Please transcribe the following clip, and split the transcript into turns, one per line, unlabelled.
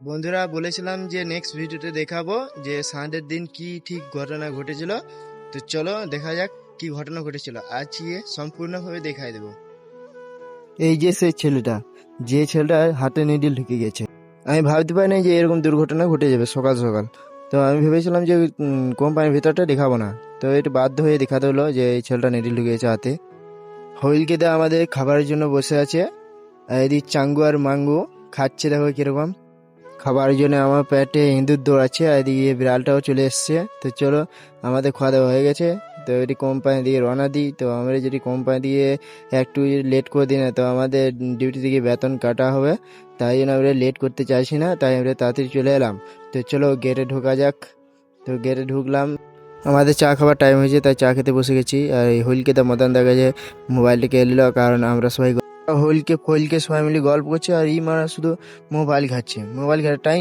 বন্ধুরা, বলেছিলাম যে নেক্সট ভিডিওতে দেখাবো যে সানডের দিন কি ঠিক ঘটনা ঘটেছিল। তো চলো দেখা যাক কি ঘটনা ঘটেছিল। আজ গিয়ে সম্পূর্ণভাবে দেখাই দেবো। এই যে সেই ছেলেটা, যে ছেলেটার হাতে নিডিল ঢুকে গেছে। আমি ভাবতে পারি না যে এরকম দুর্ঘটনা ঘটে যাবে সকাল সকাল। তো আমি ভেবেছিলাম যে কোম্পানির ভিতরটা দেখাবো না। তো এটা বাধ্য হয়ে দেখাতে হলো যে এই ছেলেটা নিডিল ঢুকে গেছে হাতে। হইলকে দা আমাদের খাবারের জন্য বসে আছে। এদিক চাঙ্গু আর মাঙ্গু খাচ্ছে দেখো কীরকম। খাবারের জন্য আমার পেটে ইঁদুর দৌড়াচ্ছে আর এদিকে বিড়ালটাও চলে এসছে। তো চলো, আমাদের খাওয়া দাওয়া হয়ে গেছে। তো এটি কোম্পানি দিয়ে রওনা দিই। তো আমরা যদি কোম্পানি দিয়ে একটু লেট করে দিই না, তো আমাদের ডিউটি থেকে বেতন কাটা হবে। তাই জন্য আমরা লেট করতে চাইছি না, তাই আমরা তাড়াতাড়ি চলে এলাম। তো চলো গেটে ঢোকা যাক। তো গেটে ঢুকলাম। আমাদের চা খাবার টাইম হয়েছে, তাই চা খেতে বসে গেছি। আর এই হুইলকে তো মদন দেখা যায় মোবাইলটাকে এলো কারণ আমরা সবাই হুইলকে ফইলকে সবাই মিলে গল্প করছে আর ই শুধু মোবাইল ঘাটছে। মোবাইল ঘাটে টাইম